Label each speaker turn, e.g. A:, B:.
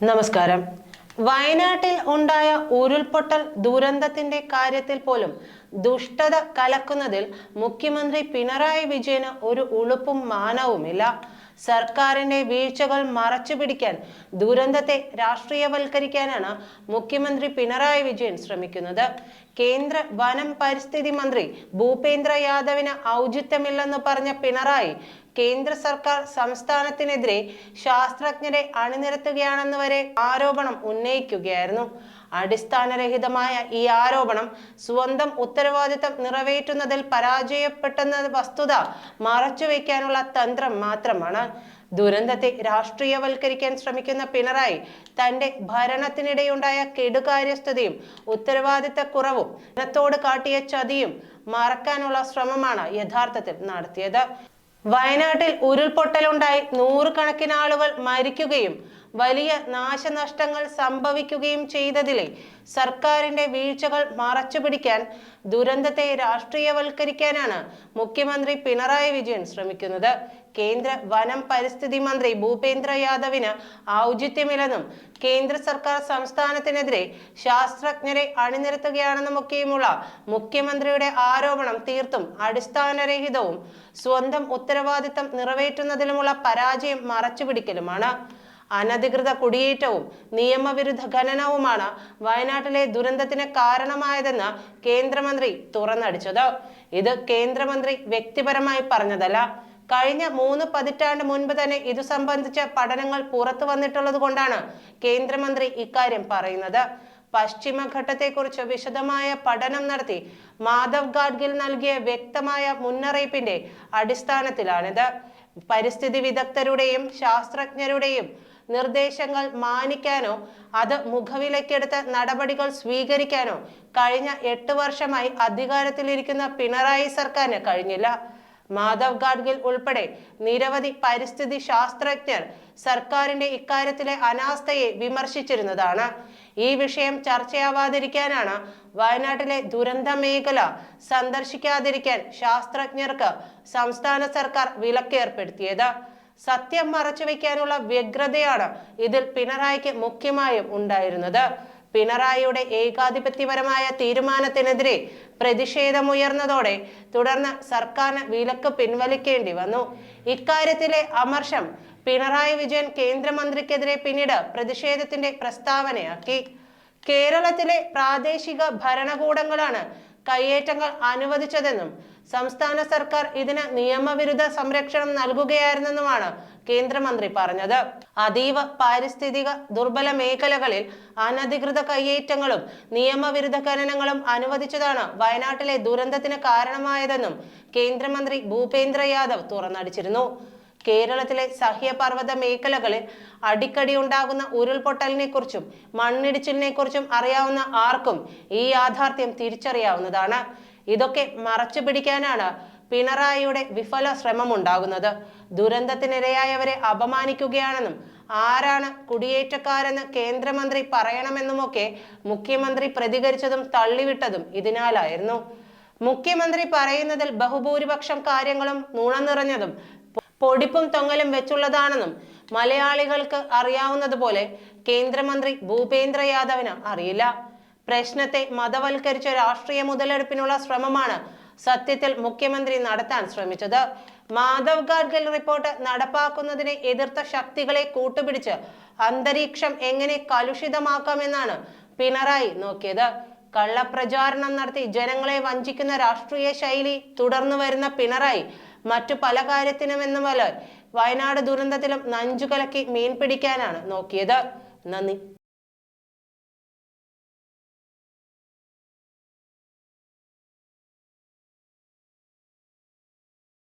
A: നമസ്കാരം. വയനാട്ടിൽ ഉണ്ടായ ഉരുൾപൊട്ടൽ ദുരന്തത്തിന്റെ കാര്യത്തിൽ പോലും ദുഷ്ടത കലക്കുന്നതിൽ മുഖ്യമന്ത്രി പിണറായി വിജയന് ഒരു ഉളുപ്പും മാനവുമില്ല. സർക്കാരിന്റെ വീഴ്ചകൾ മറച്ചു പിടിക്കാൻ ദുരന്തത്തെ രാഷ്ട്രീയവൽക്കരിക്കാനാണ് മുഖ്യമന്ത്രി പിണറായി വിജയൻ ശ്രമിക്കുന്നത്. കേന്ദ്ര വനം പരിസ്ഥിതി മന്ത്രി ഭൂപേന്ദ്ര യാദവിന് ഔചിത്യമില്ലെന്ന് പറഞ്ഞ പിണറായി കേന്ദ്ര സർക്കാർ സംസ്ഥാനത്തിനെതിരെ ശാസ്ത്രജ്ഞരെ അണിനിരത്തുകയാണെന്ന് വരെ ആരോപണം ഉന്നയിക്കുകയായിരുന്നു. അടിസ്ഥാനരഹിതമായ ഈ ആരോപണം സ്വന്തം ഉത്തരവാദിത്തം നിറവേറ്റുന്നതിൽ പരാജയപ്പെട്ടെന്ന വസ്തുത മറച്ചുവെക്കാനുള്ള തന്ത്രം മാത്രമാണ്. ദുരന്തത്തെ രാഷ്ട്രീയവൽക്കരിക്കാൻ ശ്രമിക്കുന്ന പിണറായി തന്റെ ഭരണത്തിനിടെയുണ്ടായ കെടുകാര്യസ്ഥതയും ഉത്തരവാദിത്തക്കുറവും ജനത്തോട് കാട്ടിയ ചതിയും മറക്കാനുള്ള ശ്രമമാണ് യഥാർത്ഥത്തിൽ നടത്തിയത്. വയനാട്ടിൽ ഉരുൾപൊട്ടലുണ്ടായി നൂറുകണക്കിന് ആളുകൾ മരിക്കുകയും വലിയ നാശനഷ്ടങ്ങൾ സംഭവിക്കുകയും ചെയ്തതിലെ സർക്കാരിന്റെ വീഴ്ചകൾ മറച്ചുപിടിക്കാൻ ദുരന്തത്തെ രാഷ്ട്രീയവൽക്കരിക്കാനാണ് മുഖ്യമന്ത്രി പിണറായി വിജയൻ ശ്രമിക്കുന്നത്. കേന്ദ്ര വനം പരിസ്ഥിതി മന്ത്രി ഭൂപേന്ദ്ര യാദവിന് ഔചിത്യമില്ലെന്നും കേന്ദ്ര സർക്കാർ സംസ്ഥാനത്തിനെതിരെ ശാസ്ത്രജ്ഞരെ അണിനിരത്തുകയാണെന്നുമൊക്കെയുമുള്ള മുഖ്യമന്ത്രിയുടെ ആരോപണം തീർത്തും അടിസ്ഥാനരഹിതവും സ്വന്തം ഉത്തരവാദിത്തം നിറവേറ്റുന്നതിലുമുള്ള പരാജയം മറച്ചുപിടിക്കലുമാണ്. അനധികൃത കുടിയേറ്റവും നിയമവിരുദ്ധ ഖനനവുമാണ് വയനാട്ടിലെ ദുരന്തത്തിന് കാരണമായതെന്ന് കേന്ദ്രമന്ത്രി തുറന്നടിച്ചത്. ഇത് കേന്ദ്രമന്ത്രി വ്യക്തിപരമായി പറഞ്ഞതല്ല. കഴിഞ്ഞ മൂന്ന് പതിറ്റാണ്ട് മുൻപ് തന്നെ ഇതു സംബന്ധിച്ച പഠനങ്ങൾ പുറത്തു വന്നിട്ടുള്ളത് കൊണ്ടാണ് കേന്ദ്രമന്ത്രി ഇക്കാര്യം പറയുന്നത്. പശ്ചിമഘട്ടത്തെക്കുറിച്ച് വിശദമായ പഠനം നടത്തി മാധവ് ഗാഡ്ഗിൽ നൽകിയ വ്യക്തമായ മുന്നറിയിപ്പിന്റെ അടിസ്ഥാനത്തിലാണിത്. പരിസ്ഥിതി വിദഗ്ധരുടെയും ശാസ്ത്രജ്ഞരുടെയും നിർദ്ദേശങ്ങൾ മാനിക്കാനോ അത് മുഖവിലക്കെടുത്ത് നടപടികൾ സ്വീകരിക്കാനോ കഴിഞ്ഞ എട്ട് വർഷമായി അധികാരത്തിലിരിക്കുന്ന പിണറായി സർക്കാരിന് കഴിഞ്ഞില്ല. മാധവ് ഗാഡ്ഗിൽ ഉൾപ്പെടെ നിരവധി പരിസ്ഥിതി ശാസ്ത്രജ്ഞർ സർക്കാരിന്റെ ഇക്കാര്യത്തിലെ അനാസ്ഥയെ വിമർശിച്ചിരുന്നതാണ്. ഈ വിഷയം ചർച്ചയാവാതിരിക്കാനാണ് വയനാട്ടിലെ ദുരന്ത മേഖല സന്ദർശിക്കാതിരിക്കാൻ ശാസ്ത്രജ്ഞർക്ക് സംസ്ഥാന സർക്കാർ വിലക്കേർപ്പെടുത്തിയത്. സത്യം മറച്ചുവെക്കാനുള്ള വ്യഗ്രതയാണ് ഇതിൽ പിണറായിക്ക് മുഖ്യമായും ഉണ്ടായിരുന്നത്. പിണറായിയുടെ ഏകാധിപത്യപരമായ തീരുമാനത്തിനെതിരെ പ്രതിഷേധമുയർന്നതോടെ തുടർന്ന് സർക്കാരിന് വിലക്ക് പിൻവലിക്കേണ്ടി വന്നു. ഇക്കാര്യത്തിലെ അമർഷം പിണറായി വിജയൻ കേന്ദ്രമന്ത്രിക്കെതിരെ പിന്നീട് പ്രതിഷേധത്തിന്റെ പ്രസ്താവനയാക്കി. കേരളത്തിലെ പ്രാദേശിക ഭരണകൂടങ്ങളാണ് കയ്യേറ്റങ്ങൾ അനുവദിച്ചതെന്നും സംസ്ഥാന സർക്കാർ ഇതിന് നിയമവിരുദ്ധ സംരക്ഷണം നൽകുകയായിരുന്നെന്നുമാണ് കേന്ദ്രമന്ത്രി പറഞ്ഞത്. അതീവ പാരിസ്ഥിതിക ദുർബല മേഖലകളിൽ അനധികൃത കയ്യേറ്റങ്ങളും നിയമവിരുദ്ധ ഖനനങ്ങളും അനുവദിച്ചതാണ് വയനാട്ടിലെ ദുരന്തത്തിന് കാരണമായതെന്നും കേന്ദ്രമന്ത്രി ഭൂപേന്ദ്ര യാദവ് തുറന്നടിച്ചിരുന്നു. കേരളത്തിലെ സഹ്യപർവത മേഖലകളിൽ അടിക്കടി ഉണ്ടാകുന്ന ഉരുൾപൊട്ടലിനെ കുറിച്ചും മണ്ണിടിച്ചിലിനെ കുറിച്ചും അറിയാവുന്ന ആർക്കും ഈ യാഥാർത്ഥ്യം തിരിച്ചറിയാവുന്നതാണ്. ഇതൊക്കെ മറച്ചു പിടിക്കാനാണ് പിണറായിയുടെ വിഫല ശ്രമം ഉണ്ടാകുന്നത് ദുരന്തത്തിനിരയായവരെ അപമാനിക്കുകയാണെന്നും ആരാണ് കുടിയേറ്റക്കാരെന്ന് കേന്ദ്രമന്ത്രി പറയണമെന്നുമൊക്കെ മുഖ്യമന്ത്രി പ്രതികരിച്ചതും തള്ളിവിട്ടതും ഇതിനാലായിരുന്നു. മുഖ്യമന്ത്രി പറയുന്നതിൽ ബഹുഭൂരിപക്ഷം കാര്യങ്ങളും നുണ നിറഞ്ഞതും പൊടിപ്പും തൊങ്ങലും വെച്ചുള്ളതാണെന്നും മലയാളികൾക്ക് അറിയാവുന്നതുപോലെ കേന്ദ്രമന്ത്രി ഭൂപേന്ദ്ര യാദവിന് അറിയില്ല. പ്രശ്നത്തെ മതവൽക്കരിച്ച രാഷ്ട്രീയ മുതലെടുപ്പിനുള്ള ശ്രമമാണ് സത്യത്തിൽ മുഖ്യമന്ത്രി നടത്താൻ ശ്രമിച്ചത്. മാധവ് ഗാഡ്ഗിൽ റിപ്പോർട്ട് നടപ്പാക്കുന്നതിനെ എതിർത്ത ശക്തികളെ കൂട്ടുപിടിച്ച് അന്തരീക്ഷം എങ്ങനെ കലുഷിതമാക്കാമെന്നാണ് പിണറായി നോക്കിയത്. കള്ളപ്രചാരണം നടത്തി ജനങ്ങളെ വഞ്ചിക്കുന്ന രാഷ്ട്രീയ ശൈലി തുടർന്നു വരുന്ന പിണറായി മറ്റു പല കാര്യത്തിനും എന്ന പോലെ വയനാട് ദുരന്തത്തിലും നഞ്ചുകലക്കി മീൻ പിടിക്കാനാണ് നോക്കിയത്. നന്ദി.